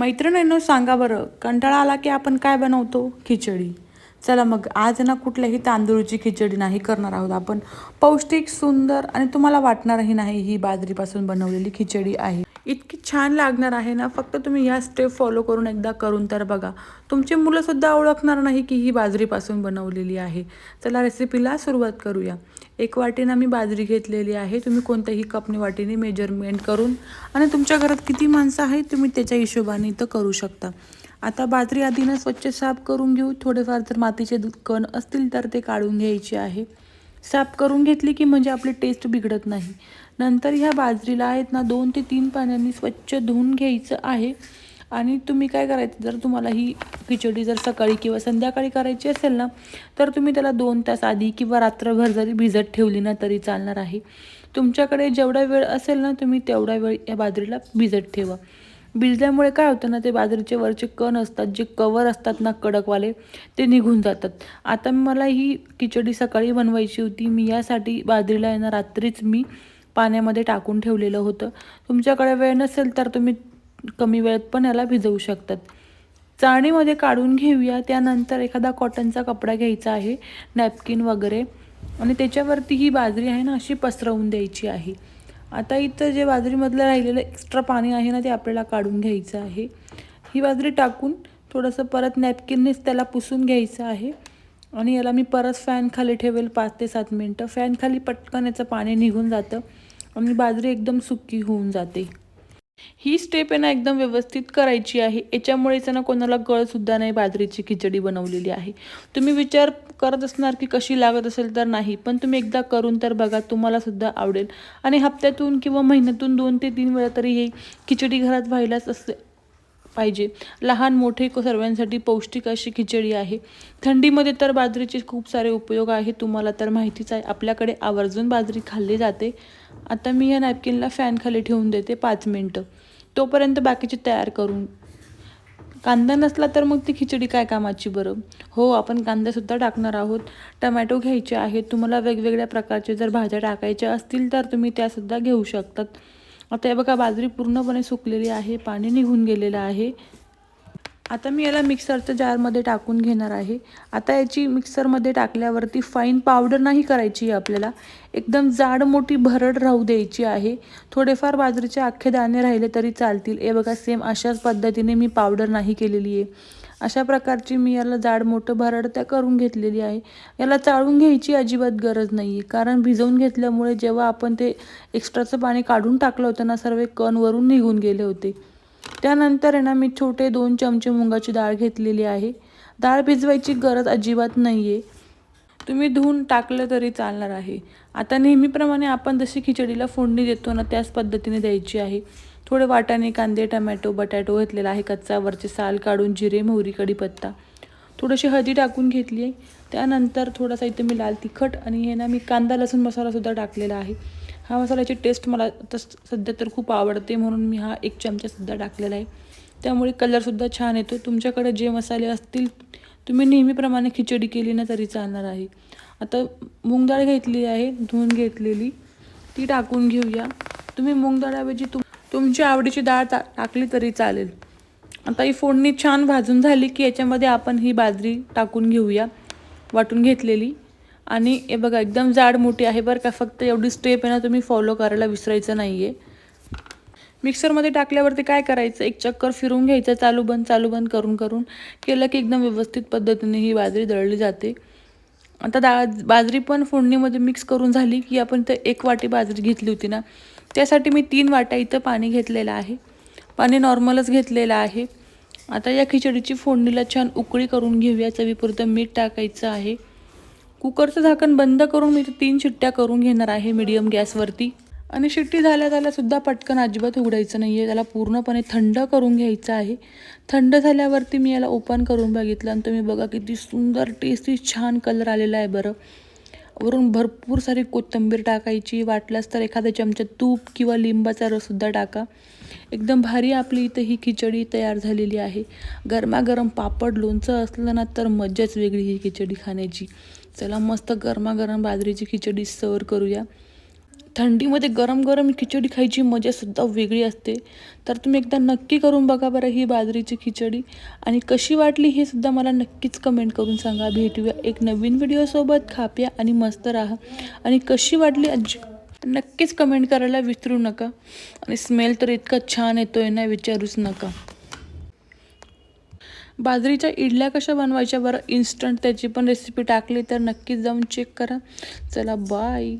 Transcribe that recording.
मैत्रिणींनो सांगा बरं कंटाळा आला की आपण काय बनवतो? खिचडी. चला मग आज ना कुठल्याही तांदूळची खिचडी नाही करणार आहोत आपण. पौष्टिक सुंदर आणि तुम्हाला वाटणारही नाही ही बाजरीपासून बनवलेली खिचडी आहे. इतकी छान लागणार आहे ना. फक्त तुम्ही ह्या स्टेप फॉलो करून एकदा करून तर बघा. तुमची मुलंसुद्धा ओळखणार नाही की ही बाजरीपासून बनवलेली आहे. चला रेसिपीला सुरुवात करूया. एक वाटीनं मी बाजरी घेतलेली आहे. तुम्ही कोणत्याही कपने वाटीने मेजरमेंट करून आणि तुमच्या घरात किती माणसं आहेत तुम्ही त्याच्या हिशोबाने इथं करू शकता. आता बाजरी आधीनं स्वच्छ साफ करून घेऊ. थोडेफार जर मातीचे कण असतील तर ते काढून घ्यायचे आहे. साफ करून घेतली की म्हणजे आपली टेस्ट बिघडत नाही. नंतर ह्या बाजरीला आहेत ना दोन ते तीन पाण्याने स्वच्छ धुवून घ्यायचं आहे. आणि तुम्ही काय करायचं जर तुम्हाला ही खिचडी जर सकाळी किंवा संध्याकाळी करायची असेल ना तर तुम्ही त्याला दोन तास आधी किंवा रात्रभर जरी भिजत ठेवली ना तरी चालणार आहे. तुमच्याकडे जेवढा वेळ असेल ना तुम्ही तेवढा वेळ या बाजरीला भिजत ठेवा. भिजल्यामुळे काय होतं ना ते बाजरीचे वरचे कण असतात जे कवर असतात ना कडकवाले ते निघून जातात. आता मला ही खिचडी सकाळी बनवायची होती मी यासाठी बाजरीला आहे रात्रीच मी पाण्यामध्ये टाकून ठेवलेलं होतं. तुमच्याकडे वेळ नसेल तर तुम्ही कमी वेळेत पण याला भिजवू शकतात. चाळणीमध्ये काढून घेऊया. त्यानंतर एखादा कॉटनचा कपडा घ्यायचा आहे नॅपकिन वगैरे. आणि त्याच्यावरती ही बाजरी आहे ना अशी पसरवून द्यायची आहे. आता इथं जे बाजरीमधलं राहिलेलं एक्स्ट्रा पाणी आहे ना ते आपल्याला काढून घ्यायचं आहे. ही बाजरी टाकून थोडंसं परत नॅपकिननेच त्याला पुसून घ्यायचं आहे. आणि याला मी परत फॅन खाली ठेवेल पाच ते सात मिनटं. फॅन खाली पटकन याचं पाणी निघून जातं आणि बाजरी एकदम सुकी होऊन जाते. ही स्टेप आहे ना एकदम व्यवस्थित करायची आहे. याच्यामुळेच ना कोणाला गळसुद्धा नाही बाजरीची खिचडी बनवलेली आहे. तुम्ही विचार करत असणार की कशी लागत असेल तर नाही पण तुम्ही एकदा करून तर बघा तुम्हालासुद्धा आवडेल. आणि हप्त्यातून किंवा महिन्यातून दोन ते तीन वेळा तरी ही खिचडी घरात व्हायलाच असते. पाहिजे. लहान मोठे सर्वांसाठी पौष्टिक अशी खिचडी आहे. थंडीमध्ये तर बाजरीचे खूप सारे उपयोग आहे तुम्हाला तर माहितीच आहे आपल्याकडे आवर्जून बाजरी खाल्ली जाते. आता मी या नॅपकिनला फॅनखाली ठेवून देते पाच मिनटं. तोपर्यंत बाकीचे तयार करून. कांदा नसला तर मग ती खिचडी काय कामाची बरं? हो आपण कांदासुद्धा टाकणार आहोत. टमॅटो घ्यायचे आहेत. तुम्हाला वेगवेगळ्या प्रकारचे जर भाज्या टाकायच्या असतील तर तुम्ही त्यासुद्धा घेऊ शकतात. आता हे बघा बाजरी पूर्णपणे सुकलेली आहे पाणी निघून गेलेलं आहे. आता मी याला मिक्सरच्या जारमध्ये टाकून घेणार आहे. आता याची मिक्सरमध्ये टाकल्यावरती फाईन पावडर नाही करायची आहे आपल्याला. एकदम जाड मोठी भरड राहू द्यायची आहे. थोडेफार बाजरीचे अख्खे दाणे राहिले तरी चालतील. हे बघा सेम अशाच पद्धतीने मी पावडर नाही केलेली आहे. अशा प्रकारची मी याला जाड मोठं भरड त्या करून घेतलेली आहे. याला चाळून घ्यायची अजिबात गरज नाही आहे कारण भिजवून घेतल्यामुळे जेव्हा आपण ते एक्स्ट्राचं पाणी काढून टाकलं होतं ना सर्व कण वरून निघून गेले होते. त्यानंतर आहे ना मी छोटे दोन चमचे मुगाची डाळ घेतलेली आहे. डाळ भिजवायची गरज अजिबात नाही आहे तुम्ही धुवून टाकलं तरी चालणार आहे. आता नेहमीप्रमाणे आपण जशी खिचडीला फोडणी देतो ना त्याच पद्धतीने द्यायची आहे. थोडे वाटाणे कांदे टमॅटो बटाटो घेतलेला आहे कच्चा. वरचे साल काढून जिरे मोहरी कढीपत्ता थोडीशी हळदी टाकून घेतली आहे. त्यानंतर थोडासा इथे मी लाल तिखट आणि हे ना मी कांदा लसूण मसालासुद्धा टाकलेला आहे. हा मसाल्याची टेस्ट मला तस सध्या तर खूप आवडते म्हणून मी हा एक चमचासुद्धा टाकलेला आहे. त्यामुळे कलरसुद्धा छान येतो. तुमच्याकडे जे मसाले असतील तुम्ही नेहमीप्रमाणे खिचडी केली ना तरी चालणार आहे. आता मूग घेतली आहे धुवून घेतलेली. ती टाकून घेऊया. तुम्ही मूग तुम तुमची आवडीची डाळ टा टाकली तरी चालेल. आता ही फोडणी छान भाजून झाली की याच्यामध्ये आपण ही बाजरी टाकून घेऊया वाटून घेतलेली. आणि हे बघा एकदम जाड मोठी आहे बरं का फक्त एवढी स्टेप आहे ना तुम्ही फॉलो करायला विसरायचं नाही आहे मिक्सरमध्ये टाकल्यावरती काय करायचं? एक चक्कर फिरून घ्यायचं चालू बंद चालू बंद करून करून. केलं की एकदम व्यवस्थित पद्धतीने ही बाजरी दळली जाते. आता दा बाजरी पण फोडणीमध्ये मिक्स करून झाली की आपण तर एक वाटी बाजरी घेतली होती ना त्यासाठी मी तीन वाट्या इथं पाणी घेतलेलं आहे. पाणी नॉर्मलच घेतलेलं आहे. आता या खिचडीची फोडणीला छान उकळी करून घेऊया. चवीपुरतं मीठ टाकायचं आहे. कुकरचं झाकण बंद करून मी तीन शिट्ट्या करून घेणार आहे मीडियम गॅसवरती आणि शिट्टी झाल्या झाल्यासुद्धा पटकन अजिबात उघडायचं नाही आहे त्याला पूर्णपणे थंड करून घ्यायचं आहे. थंड झाल्यावरती मी याला ओपन करून बघितलं आणि तुम्ही बघा किती सुंदर टेस्टी छान कलर आलेला आहे बरं. वरून भरपूर सारी कोथिंबीर टाकायची वाटल्यास तर एखाद्या चमचा तूप किंवा लिंबाचा रससुद्धा टाका. एकदम भारी आपली इथं ही खिचडी तयार झालेली आहे. गरमागरम पापड लोणचं असलं ना तर मज्जाच वेगळी ही खिचडी खाण्याची. चला मस्त गरमागरम बाजरीची खिचडी सर्व करूया. थंडीमध्ये गरम गरम खिचडी खायची मजासुद्धा वेगळी असते. तर तुम्ही एकदा नक्की करून बघा बरं ही बाजरीची खिचडी. आणि कशी वाटली हे सुद्धा मला नक्कीच कमेंट करून सांगा. भेटूया एक नवीन व्हिडिओसोबत खाप्या आणि मस्त राहा. आणि कशी वाटली अजी नक्कीच कमेंट करायला विसरू नका. आणि स्मेल तर इतका छान येतोय ना विचारूच नका. बाजरीच्या इडल्या कशा बनवायच्या बरं? इन्स्टंट त्याची पण रेसिपी टाकली तर नक्कीच जाऊन चेक करा. चला बाय